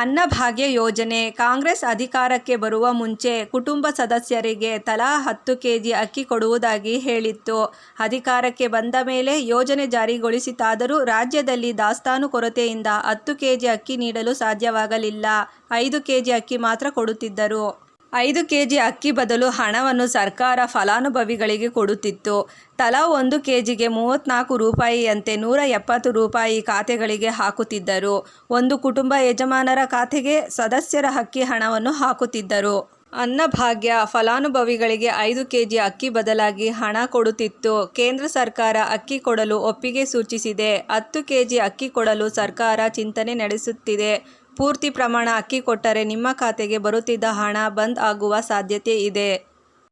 ಅನ್ನಭಾಗ್ಯ ಯೋಜನೆ ಕಾಂಗ್ರೆಸ್ ಅಧಿಕಾರಕ್ಕೆ ಬರುವ ಮುಂಚೆ ಕುಟುಂಬ ಸದಸ್ಯರಿಗೆ ತಲಾ ಹತ್ತು ಕೆಜಿ ಅಕ್ಕಿ ಕೊಡುವುದಾಗಿ ಹೇಳಿತ್ತು. ಅಧಿಕಾರಕ್ಕೆ ಬಂದ ಮೇಲೆ ಯೋಜನೆ ಜಾರಿಗೊಳಿಸಿತಾದರೂ ರಾಜ್ಯದಲ್ಲಿ ದಾಸ್ತಾನು ಕೊರತೆಯಿಂದ ಹತ್ತು ಕೆಜಿ ಅಕ್ಕಿ ನೀಡಲು ಸಾಧ್ಯವಾಗಲಿಲ್ಲ. ಐದು ಕೆಜಿ ಅಕ್ಕಿ ಮಾತ್ರ ಕೊಡುತ್ತಿದ್ದರು. ಐದು ಕೆಜಿ ಅಕ್ಕಿ ಬದಲು ಹಣವನ್ನು ಸರ್ಕಾರ ಫಲಾನುಭವಿಗಳಿಗೆ ಕೊಡುತ್ತಿತ್ತು. ತಲಾ ಒಂದು ಕೆ ಜಿಗೆ ಮೂವತ್ತ್ನಾಲ್ಕು ರೂಪಾಯಿಯಂತೆ ನೂರ ಎಪ್ಪತ್ತು ರೂಪಾಯಿ ಖಾತೆಗಳಿಗೆ ಹಾಕುತ್ತಿದ್ದರು. ಒಂದು ಕುಟುಂಬ ಯಜಮಾನರ ಖಾತೆಗೆ ಸದಸ್ಯರ ಅಕ್ಕಿ ಹಣವನ್ನು ಹಾಕುತ್ತಿದ್ದರು. ಅನ್ನಭಾಗ್ಯ ಫಲಾನುಭವಿಗಳಿಗೆ ಐದು ಕೆಜಿ ಅಕ್ಕಿ ಬದಲಾಗಿ ಹಣ ಕೊಡುತ್ತಿತ್ತು. ಕೇಂದ್ರ ಸರ್ಕಾರ ಅಕ್ಕಿ ಕೊಡಲು ಒಪ್ಪಿಗೆ ಸೂಚಿಸಿದೆ. ಹತ್ತು ಕೆಜಿ ಅಕ್ಕಿ ಕೊಡಲು ಸರ್ಕಾರ ಚಿಂತನೆ ನಡೆಸುತ್ತಿದೆ. ಪೂರ್ತಿ ಪ್ರಮಾಣ ಅಕ್ಕಿ ಕೊಟ್ಟರೆ ನಿಮ್ಮ ಖಾತೆಗೆ ಬರುತ್ತಿದ್ದ ಹಣ ಬಂದ್ ಆಗುವ ಸಾಧ್ಯತೆ ಇದೆ.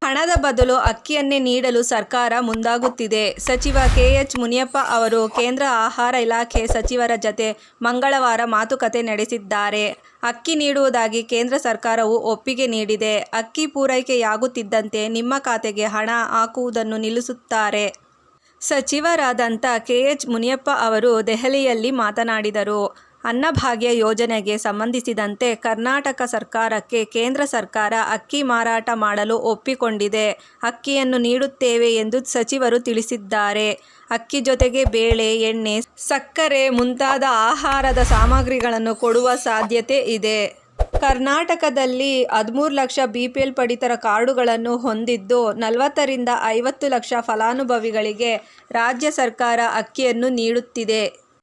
ಹಣದ ಬದಲು ಅಕ್ಕಿಯನ್ನೇ ನೀಡಲು ಸರ್ಕಾರ ಮುಂದಾಗುತ್ತಿದೆ. ಸಚಿವ ಕೆಎಚ್ ಮುನಿಯಪ್ಪ ಅವರು ಕೇಂದ್ರ ಆಹಾರ ಇಲಾಖೆ ಸಚಿವರ ಜತೆ ಮಂಗಳವಾರ ಮಾತುಕತೆ ನಡೆಸಿದ್ದಾರೆ. ಅಕ್ಕಿ ನೀಡುವುದಾಗಿ ಕೇಂದ್ರ ಸರ್ಕಾರವು ಒಪ್ಪಿಗೆ ನೀಡಿದೆ. ಅಕ್ಕಿ ಪೂರೈಕೆಯಾಗುತ್ತಿದ್ದಂತೆ ನಿಮ್ಮ ಖಾತೆಗೆ ಹಣ ಹಾಕುವುದನ್ನು ನಿಲ್ಲಿಸುತ್ತಾರೆ. ಸಚಿವರಾದಂಥ ಕೆಎಚ್ ಮುನಿಯಪ್ಪ ಅವರು ದೆಹಲಿಯಲ್ಲಿ ಮಾತನಾಡಿದರು. ಅನ್ನಭಾಗ್ಯ ಯೋಜನೆಗೆ ಸಂಬಂಧಿಸಿದಂತೆ ಕರ್ನಾಟಕ ಸರ್ಕಾರಕ್ಕೆ ಕೇಂದ್ರ ಸರ್ಕಾರ ಅಕ್ಕಿ ಮಾರಾಟ ಮಾಡಲು ಒಪ್ಪಿಕೊಂಡಿದೆ. ಅಕ್ಕಿಯನ್ನು ನೀಡುತ್ತೇವೆ ಎಂದು ಸಚಿವರು ತಿಳಿಸಿದ್ದಾರೆ. ಅಕ್ಕಿ ಜೊತೆಗೆ ಬೇಳೆ, ಎಣ್ಣೆ, ಸಕ್ಕರೆ ಮುಂತಾದ ಆಹಾರದ ಸಾಮಗ್ರಿಗಳನ್ನು ಕೊಡುವ ಸಾಧ್ಯತೆ ಇದೆ. ಕರ್ನಾಟಕದಲ್ಲಿ ಹದಿಮೂರು ಲಕ್ಷ ಬಿ ಪಿ ಎಲ್ ಪಡಿತರ ಕಾರ್ಡುಗಳನ್ನು ಹೊಂದಿದ್ದು ನಲವತ್ತರಿಂದ ಐವತ್ತು ಲಕ್ಷ ಫಲಾನುಭವಿಗಳಿಗೆ ರಾಜ್ಯ ಸರ್ಕಾರ ಅಕ್ಕಿಯನ್ನು ನೀಡುತ್ತಿದೆ.